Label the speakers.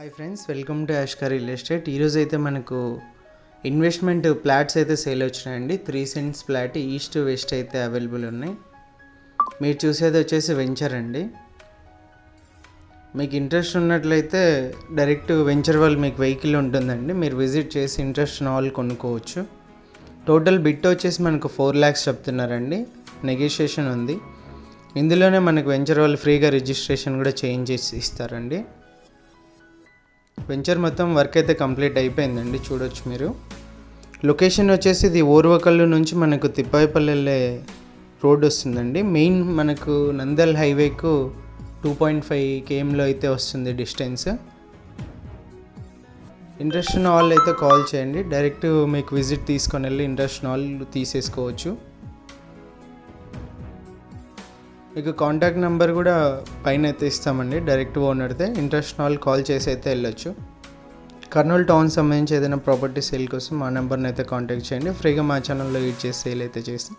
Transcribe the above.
Speaker 1: Hi friends welcome to Yashkar real estate. ఈరోజు అయితే మనకు ఇన్వెస్ట్మెంట్ ప్లాట్స్ అయితే సేల్ వచ్చినాయండి. Three cents plot east west అయితే అవైలబుల్ ఉన్నాయి. మీరు చూసేది వచ్చేసి వెంచర్ అండి. మీకు ఇంట్రెస్ట్ ఉన్నట్లయితే డైరెక్ట్ వెంచర్ వాళ్ళు మీకు వెహికల్ ఉంటుందండి. మీరు విజిట్ చేసి ఇంట్రెస్ట్ ఉన్న వాళ్ళు కొనుక్కోవచ్చు. టోటల్ బిట్ వచ్చేసి మనకు ఫోర్ ల్యాక్స్ చెప్తున్నారండి. నెగోషియేషన్ ఉంది. ఇందులోనే మనకు వెంచర్ వాళ్ళు ఫ్రీగా రిజిస్ట్రేషన్ కూడా చేంజ్ చేసి ఇస్తారండి. వెంచర్ మొత్తం వర్క్ అయితే కంప్లీట్ అయిపోయిందండి చూడొచ్చు మీరు. లొకేషన్ వచ్చేసి ఇది ఓర్వకల్లు నుంచి మనకు తిప్పాయిపల్లి వెళ్ళే రోడ్ వస్తుందండి. మెయిన్ మనకు నందల్ హైవేకు టూ పాయింట్ ఫైవ్ కేఎంలో అయితే వస్తుంది డిస్టెన్స్ ఇంట్రెస్ట్ ఉన్న వాళ్ళు అయితే కాల్ చేయండి. డైరెక్ట్ మీకు విజిట్ తీసుకొని వెళ్ళి ఇంట్రెస్ట్ ఉన్న వాళ్ళు తీసేసుకోవచ్చు. మీకు కాంటాక్ట్ నెంబర్ కూడా పైన అయితే ఇస్తామండి. డైరెక్ట్ ఓనర్తే ఇంట్రెస్ట్ వాళ్ళు కాల్ చేసి అయితే వెళ్ళొచ్చు. కర్నూలు టౌన్ సంబంధించి ఏదైనా ప్రాపర్టీ సేల్ కోసం మా నెంబర్ని అయితే కాంటాక్ట్ చేయండి. ఫ్రీగా మా ఛానల్లో యూజ్ చేసి సేల్ అయితే చేస్తాం.